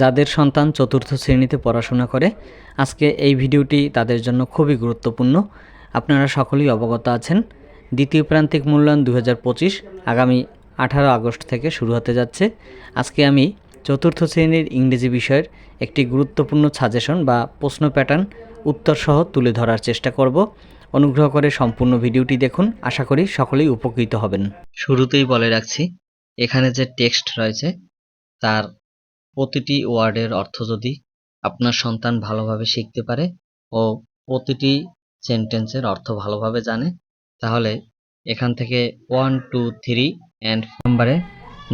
যাদের সন্তান চতুর্থ শ্রেণীতে পড়াশোনা করে আজকে এই ভিডিওটি তাদের জন্য খুবই গুরুত্বপূর্ণ আপনারা সকলেই অবগত আছেন দ্বিতীয় প্রান্তিক মূল্যায়ন দু আগামী আঠারো আগস্ট থেকে শুরু হতে যাচ্ছে আজকে আমি চতুর্থ শ্রেণীর ইংরেজি বিষয়ের একটি গুরুত্বপূর্ণ সাজেশন বা প্রশ্ন প্যাটার্ন উত্তরসহ তুলে ধরার চেষ্টা করব অনুগ্রহ করে সম্পূর্ণ ভিডিওটি দেখুন আশা করি সকলেই উপকৃত হবেন শুরুতেই বলে রাখছি এখানে যে টেক্সট রয়েছে তার প্রতিটি ওয়ার্ডের অর্থ যদি আপনার সন্তান ভালোভাবে শিখতে পারে ও প্রতিটি সেন্টেন্সের অর্থ ভালোভাবে জানে তাহলে এখান থেকে ওয়ান টু থ্রি অ্যান্ড নাম্বারে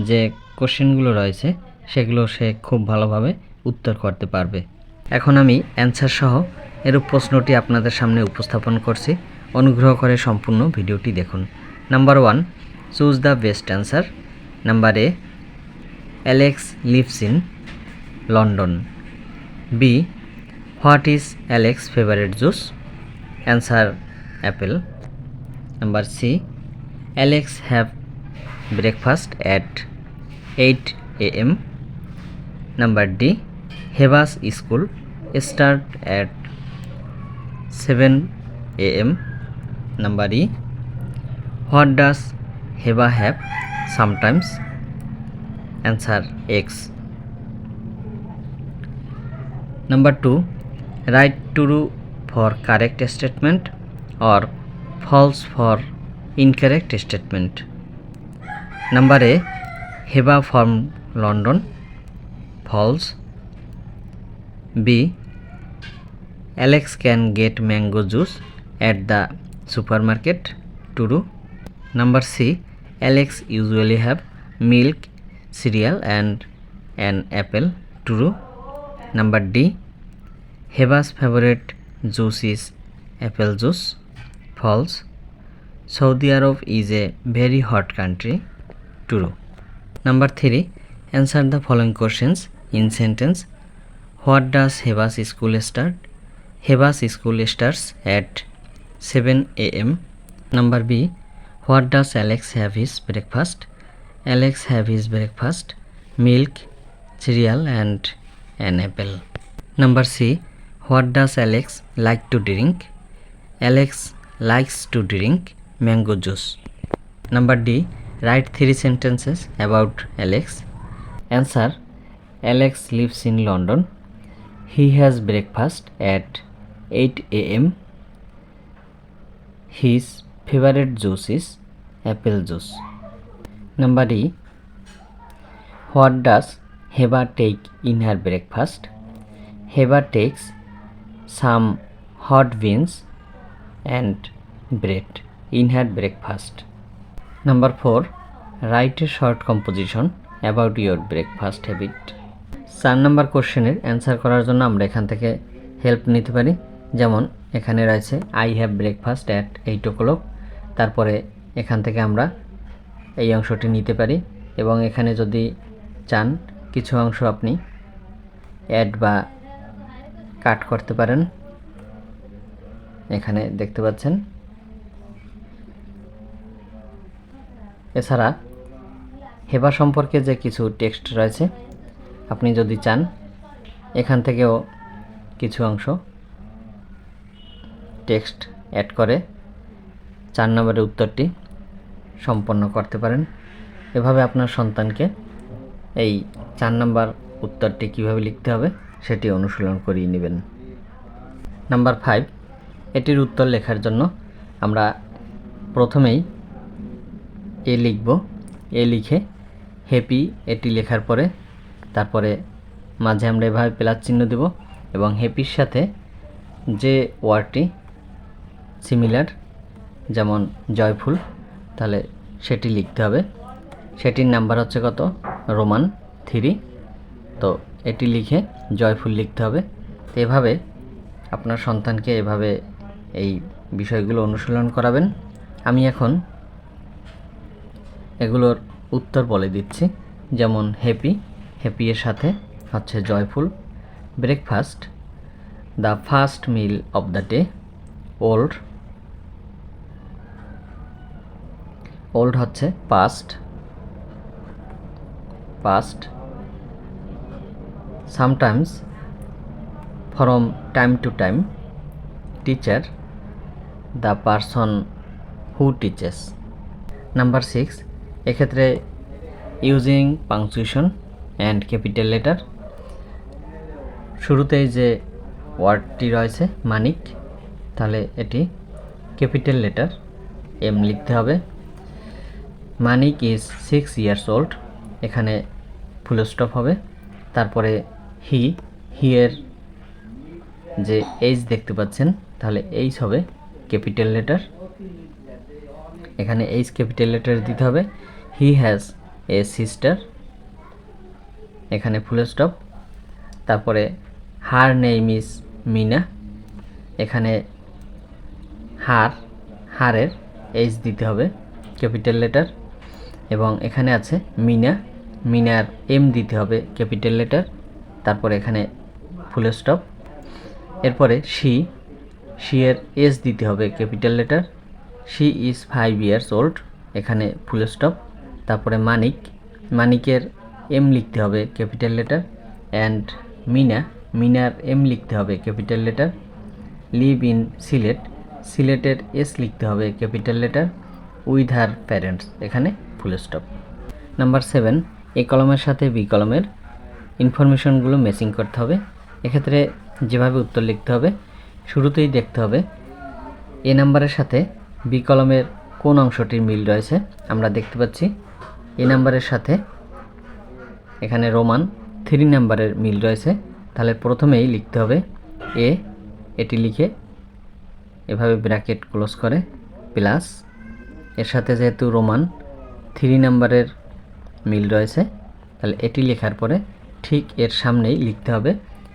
যে কোশ্চেনগুলো রয়েছে সেগুলো সে খুব ভালোভাবে উত্তর করতে পারবে এখন আমি অ্যান্সার সহ এরূপ প্রশ্নটি আপনাদের সামনে উপস্থাপন করছি অনুগ্রহ করে সম্পূর্ণ ভিডিওটি দেখুন number one choose the best answer number A Alex lives in London. B. What is Alex's favorite juice? Answer: apple. Number C. Alex have breakfast at 8 a.m. Number D. Heba's school start at 7 a.m. Number E. What does Heba have sometimes? Answer: eggs. number 2 right true for correct statement or false for incorrect statement number a heba from london false b alex can get mango juice at the supermarket true number c alex usually have milk cereal and an apple true Number D. Heba's favorite juice is apple juice. False. Saudi Arab is a very hot country. True. Number 3. Answer the following questions in sentence. What does Heba's school start? Heba's school starts at 7 a.m. Number B. What does Alex have his breakfast? Alex have his breakfast milk, cereal and an apple. Number C. What does Alex like to drink? Alex likes to drink mango juice. Number D. Write three sentences about Alex. Answer Alex lives in London. He has breakfast at 8 am. His favorite juice is apple juice. Number E. What does Heba take in her breakfast. Heba takes some hot beans and bread in her breakfast. Number 4. Write a short composition about your breakfast habit. চার number কোশ্চেনের answer করার জন্য আমরা এখান থেকে help নিতে পারি যেমন এখানে রয়েছে I have breakfast at eight o'clock তারপরে এখান থেকে আমরা এই অংশটি নিতে পারি এবং এখানে যদি চান কিছু অংশ আপনি অ্যাড বা কাট করতে পারেন এখানে দেখতে পাচ্ছেন এছাড়া হেবা সম্পর্কে যে কিছু টেক্সট রয়েছে আপনি যদি চান এখান থেকেও কিছু অংশ টেক্সট অ্যাড করে চার নম্বরের উত্তরটি সম্পন্ন করতে পারেন এভাবে আপনার সন্তানকে এই চার নাম্বার উত্তরটি কিভাবে লিখতে হবে সেটি অনুশীলন করিয়ে নেবেন নাম্বার ফাইভ এটির উত্তর লেখার জন্য আমরা প্রথমেই এ লিখব এ লিখে হ্যাপি এটি লেখার পরে তারপরে মাঝে আমরা এভাবে প্লাস চিহ্ন দেব এবং হ্যাপির সাথে যে ওয়ার্ডটি সিমিলার যেমন জয়ফুল তাহলে সেটি লিখতে হবে সেটির নাম্বার হচ্ছে কত রোমান থ্রি তো এটি লিখে জয়ফুল লিখতে হবে তো এভাবে আপনার সন্তানকে এভাবে এই বিষয়গুলো অনুশীলন করাবেন আমি এখন এগুলোর উত্তর বলে দিচ্ছি যেমন হ্যাপি হ্যাপি এর সাথে হচ্ছে joyful breakfast the first meal of the day old old হচ্ছে past past sometimes from time to time teacher the person who teaches number six এক্ষেত্রে using punctuation and capital letter শুরুতেই যে ওয়ার্ডটি রয়েছে মানিক তাহলে এটি ক্যাপিটাল লেটার এম লিখতে হবে Manik is six years old এখানে ফুল স্টপ হবে তারপরে হি হিয়ের যে এইচ দেখতে পাচ্ছেন তাহলে এইচ হবে ক্যাপিটাল লেটার এখানে এইচ ক্যাপিটাল লেটার দিতে হবে হি হ্যাজ এ সিস্টার এখানে ফুল স্টপ তারপরে হার নেম ইজ মিনা এখানে হার হারের এইচ দিতে হবে ক্যাপিটাল লেটার এবং এখানে আছে মিনা মিনার এম দিতে হবে ক্যাপিটাল লেটার তারপর এখানে ফুল স্টপ এরপরে শি সি এর এস দিতে হবে capital letter she is five years old এখানে ফুল স্টপ তারপরে মানিক মানিকের এম লিখতে হবে ক্যাপিটাল লেটার অ্যান্ড মিনা মিনার এম লিখতে হবে capital letter live in Sylhet সিলেটের এস লিখতে হবে capital letter with her parents এখানে full stop number seven A কলমের সাথে বি কলমের ইনফরমেশনগুলো মেসিং করতে হবে এক্ষেত্রে যেভাবে উত্তর লিখতে হবে শুরুতেই দেখতে হবে এ নাম্বারের সাথে বি কলমের কোন অংশটির মিল রয়েছে আমরা দেখতে পাচ্ছি এ নাম্বারের সাথে এখানে রোমান থ্রি নাম্বারের মিল রয়েছে তাহলে প্রথমেই লিখতে হবে এ এটি লিখে এভাবে ব্র্যাকেট ক্লোজ করে প্লাস এর সাথে যেহেতু রোমান থ্রি নাম্বারের মিল রয়েছে তাহলে এটি লেখার পরে ঠিক এর সামনেই লিখতে হবে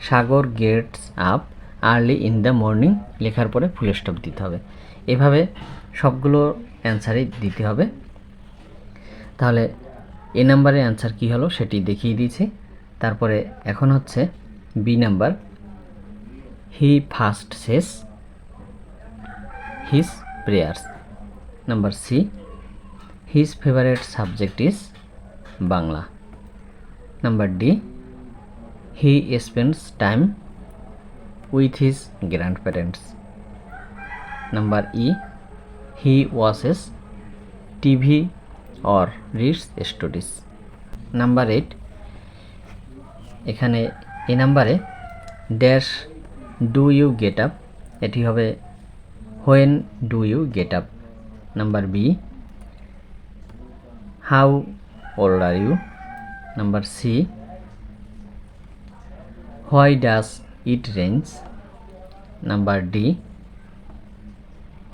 Sagar gets up early in the morning লেখার পরে ফুল স্টপ দিতে হবে এভাবে সবগুলো অ্যান্সারই দিতে হবে তাহলে এ নাম্বারের অ্যান্সার কি হলো সেটি দেখিয়ে দিয়েছি তারপরে এখন হচ্ছে B number he first says his prayers number C his favourite subject is Bangla number D he spends time with his grandparents number E he watches TV or reads stories number eight এখানে এই নাম্বারে dash do you get up এটি হবে when do you get up number B How old are you? Number C. Why does it rains? Number D.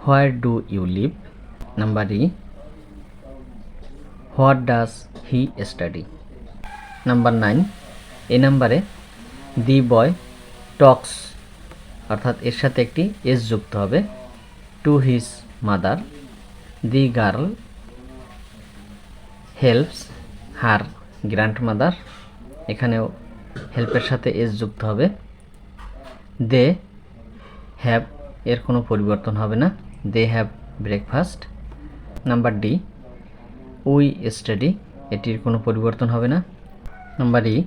Where do you live? Number E. What does he study? Number 9. এই নাম্বারে দি বয় টক্স অর্থাৎ এর সাথে একটি S যুক্ত হবে to his mother the girl helps her grandmother এখানেও হেল্পের সাথে এস যুক্ত হবে দে হ্যাভ এর কোনো পরিবর্তন হবে না they have breakfast number D we study এটির কোনো পরিবর্তন হবে না number E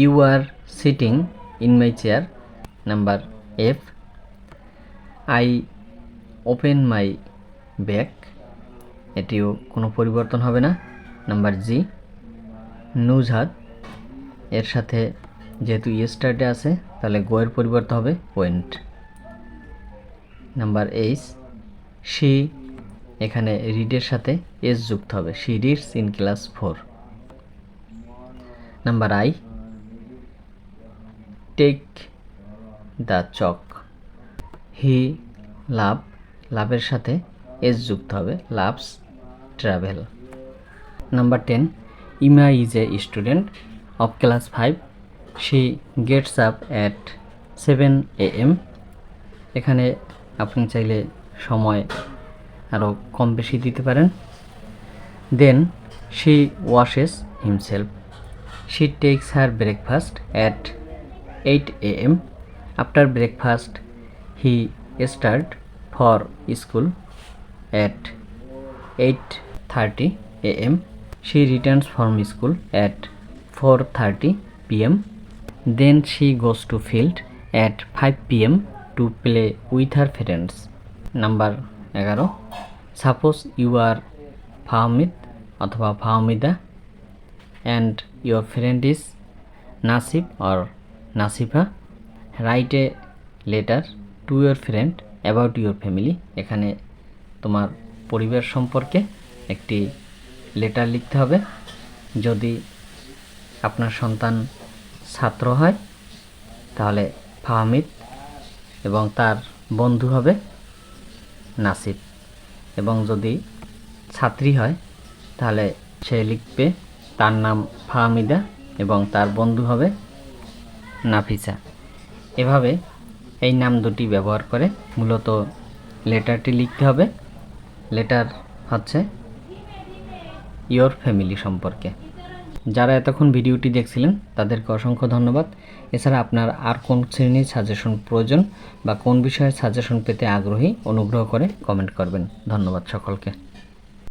you are sitting in my chair number F I open my bag এটিও কোনো পরিবর্তন হবে না নাম্বার জি নুজহাত এর সাথে যেহেতু ইয়েস্টারডে আছে তাহলে গোয়ের পরিবর্তন হবে পয়েন্ট নাম্বার এইচ সি এখানে রিডের সাথে এস যুক্ত হবে she reads in class four number I take the chalk he love লাভের সাথে এস যুক্ত হবে loves travel number ten Ema is a student of class five she gets up at seven A M এখানে আপনি চাইলে সময় আরও কম বেশি দিতে পারেন then she washes herself she takes her breakfast at eight A M after breakfast he start for school at eight thirty A M she returns from school at four thirty P M then she goes to field at five P M to play with her friends number এগারো suppose you are Fahmid অথবা Fahmida and your friend is Nasib or Nasifa write a letter to your friend about your family এখানে তোমার পরিবার সম্পর্কে একটি letter লিখতে হবে যদি আপনার সন্তান ছাত্র হয় তাহলে ফাহমিদ এবং তার বন্ধু হবে নাসিব এবং যদি ছাত্রী হয় তাহলে সে লিখবে তার নাম ফাহমিদা এবং তার বন্ধু হবে নাফিসা এভাবে এই নাম দুটি ব্যবহার করে মূলত লেটারটি লিখতে হবে লেটার হচ্ছে ইয়োর ফ্যামিলি সম্পর্কে যারা এতক্ষণ ভিডিওটি দেখছিলেন তাদেরকে অসংখ্য ধন্যবাদ এছাড়া আপনার আর কোন শ্রেণীর সাজেশন প্রয়োজন বা কোন বিষয়ে সাজেশন পেতে আগ্রহী অনুগ্রহ করে কমেন্ট করবেন ধন্যবাদ সকলকে